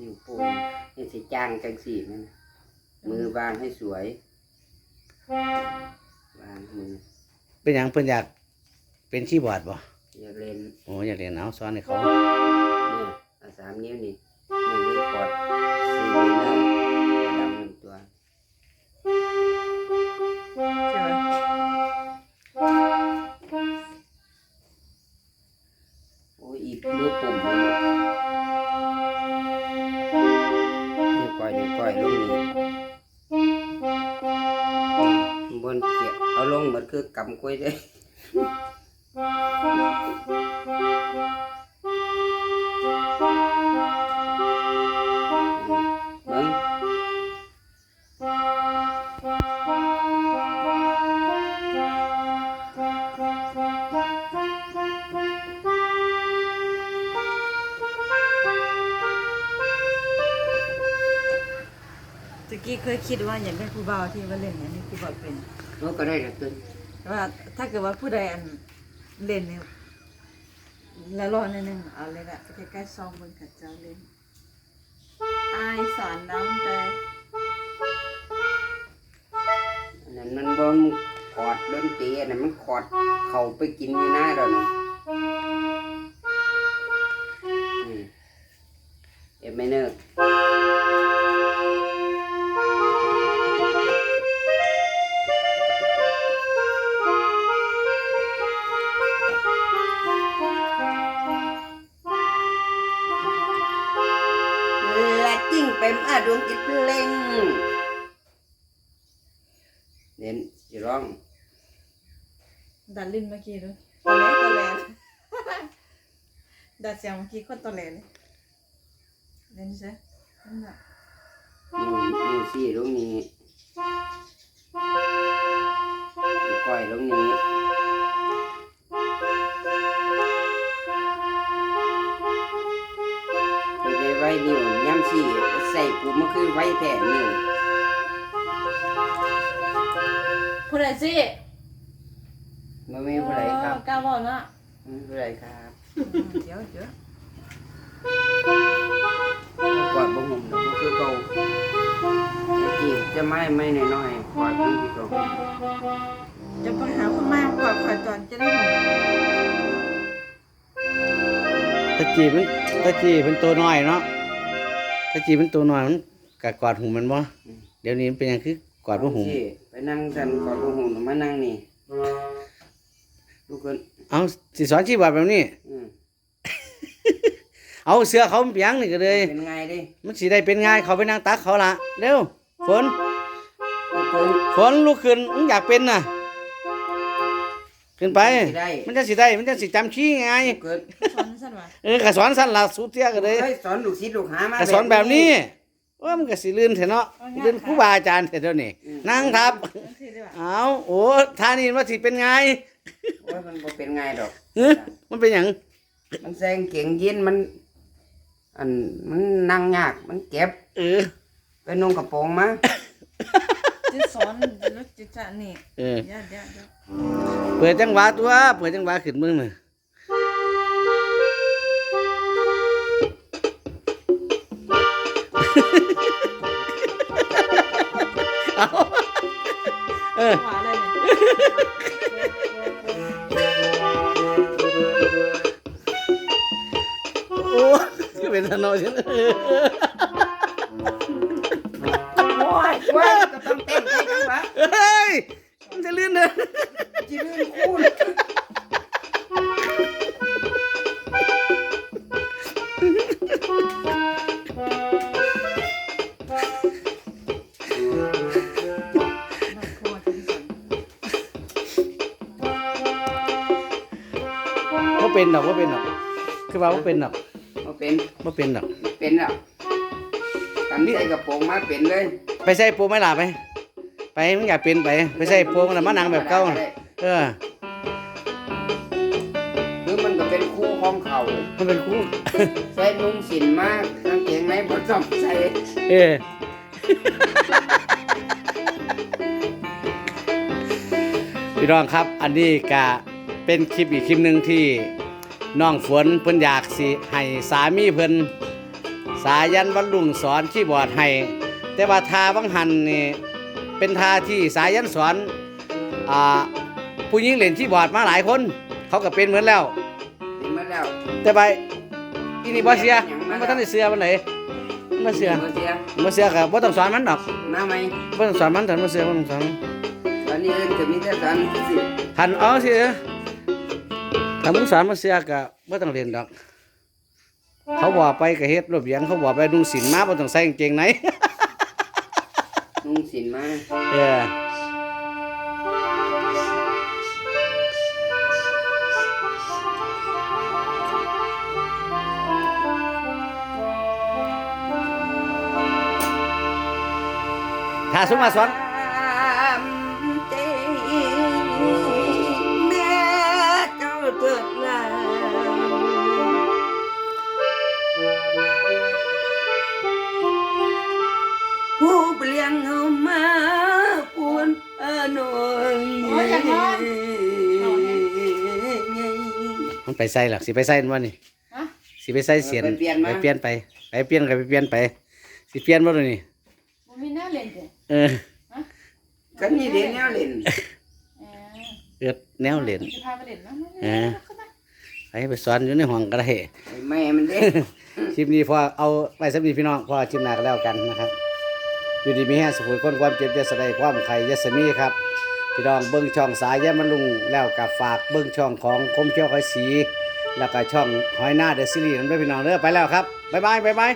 นิ้วโป้งนี่สิจ้างจังสี่มันมือวางให้สวย วางมือเป็นหยังเพิ่นอยากเป็นคีย์บอร์ดบ่อย่าเล่นโอ้อยากเรียนเอาสอนให้เขานี่เอาสามนิ้วนี่นี่นิ้วกดสี่นิ้ว เหมือนคือกำกล้วยได้เบิ้งตะกี้เคยคิดว่าอยากได้ผู้บ่าวที่ว่าเล่นอย่างนี้คือบ่เป็นรู้ก็ได้ละตึ้นแต่ ว่าถ้าเกิดว่าผู้ใดอันเล่นเนี่ยแล้วรอนิดนึงเอาเลยละใกล้ๆซองบนขัดเจ้าเล่นอายสอนน้ำแต่อันนั้นมันบนขอดดนตรีอันนั้นมันขอดเข่าไปกินอยู่หน้าเราเนี่ย จิ้งเป็นอาดวงจิตเพลงเน้นสิร้อง ดัดลิ้นเมื่อกี้ด้วยตอแหลตอแหลดัดเสียงเมื่อกี้คนตอแหลเลยเล่นใช่นั่นน่ะนิวซี่ตรงนี้ก้อยตรงนี้ นิ้วย้ำซี่ใส่กูมันคือไว้แทนนิ้วผู้ใดสิมันไม่เป็นไรครับกล้าบอกเนาะไม่เป็นไรครับอืมเดี๋ยวเดี๋ยวกอดบ่หุ่มดอกมันคือเก่าจะจีบจะไม่ไม่น้อยๆกอดมันที่เก่าจะไปหาคนมากกว่าข่อยตอนจะได้หอมตะกี้มันตะกี้เป็นตัวน้อยเนาะ ตะกี้เป็นตัวน้อยมันกะกอดหูมันบ่เดี๋ยวนี้มันเป็นหยังคือกอดบ่หูสิไปนั่งกันกอดบ่หุ่มมานั่งนี่ลูกคนเอาสิสอนคีย์บอร์ดแบบนี้อืมเอาเสื้อเขามันเปียงนี่ก็เลย เป็นไงดิมันสิได้เป็นง่ายเขาไปนั่งตักเขาละเร็วฝน ลูกคนฝนลุกขึ้นมึงอยากเป็นน่ะ ขึ้นไป สิได้ มันจะสิได้ มันจะสิจำชี้ไงลูกเกิดช้อนสั้นวะเออกะสอนสั้นละสุดเตี้ยก็เลยเฮ้ยสอนลูกศิษย์ลูกหามาก็สอนแบบนี้ว่ามันก็สิลื่นเถอะเนาะลื่นครูบาอาจารย์เถอะเดี๋ยวนี้นั่งทับ นั่นคือดีกว่าเอาโอ้ท่านี้ว่าสิเป็นไงโอ้ยมันบ่เป็นไงดอก เฮ้ยมันเป็นหยังมันแซงเก่งยินมันอันมันนั่งยากมันเก็บ เออ ไปนุ่งกระโปรงมา จะสอนแล้วจะจะนี่เออ เดี๋ยวเดี๋ยวเดี๋ยวเปิดจังหวะตัว เปิดจังหวะขึ้นมึงน่ะเอาเออหวานอะไรเนี่ยโอ้ก็เป็นทนอยฉันเออ เป็นดอกว่าเป็นดอกคือว่าว่าเป็นดอกมาเป็นว่าเป็นดอกเป็นแล้วกันใส่กระโปรงมาเป็นเลยไปใส่โปรงไม่หล่ะไป ไปมึงอยากเป็นไป ไปใส่โปรงแล้วมานั่งแบบเก่าเออหรือมันก็เป็นคู่ของเขามันเป็นคู่ ใส่นุ่งสินมากกางเกงในบ่ต้องใส่เออ พี่น้องครับ อันนี้ก็เป็นคลิปอีกคลิปหนึ่งที่ น้องฝนเพิ่นอยากสิให้สามีเพิ่นสายันวันลุงสอนคีย์บอร์ดให้แต่ว่าทาบังหันนี่เป็นทาที่สายันสอนอ่าผู้หญิงเล่นคีย์บอร์ดมาหลายคน เขาก็เป็นเหมือนแล้วเป็นมาแล้วแต่ไปอีนี่บ่เสียมันบ่ทันได้เสือมันไหนมันบ่เสือบ่เสียมันบ่เสือก็บ่ต้องสอนมันดอกมาไหมบ่ต้องสอนมันถ้ามันบ่เสือบ่ต้องสอนมันตอนนี้เอิ้นก็มีแต่สอนสิหันเอาสิ ถ้ามึงสอนมันเสือก็บ่ต้องเรียนดอก เขาบอกไปก็เฮ็ดระเบียงเขาบอกไปนุ่งสินมาบ่ต้องใส่กางเกงในนุ่งสินมาเออถ้าสมมาสอน มันไปใส่หรอกสิไปใส่มันบ่นี่ฮะ สิไปใส่เสียนไปเปลี่ยนมาไปเปลี่ยนไปไปเปลี่ยนก็ไปเปลี่ยนไปสิเปลี่ยนบ่เลยนี่บ่มีแนวเล่นเด้เออก็นี่เด็กแนวเล่นเออเอิดแนวเล่นสิพาไปเล่นเนาะเออ ไปไปสอนอยู่ในห้องก็ได้ไอ้แม่มันเด็ก คลิปนี้พอเอาไปสำนีพี่น้องพอคลิปหน้าก็แล้วกันนะครับ อยู่ดีมีแห้งสุขคนความเจ็บจะสะได้ความไข่ยะสมีครับ พี่น้องเบิ้งช่องสายแย่มันลุงแล้วกับฝากเบิ้งช่องของคมเชี่ยวคอยสี แล้วก็ช่องหอยหน้าเดอะซีรีส์นั่นด้วยพี่น้องเด้อไปแล้วครับบ๊ายบายบ๊ายบาย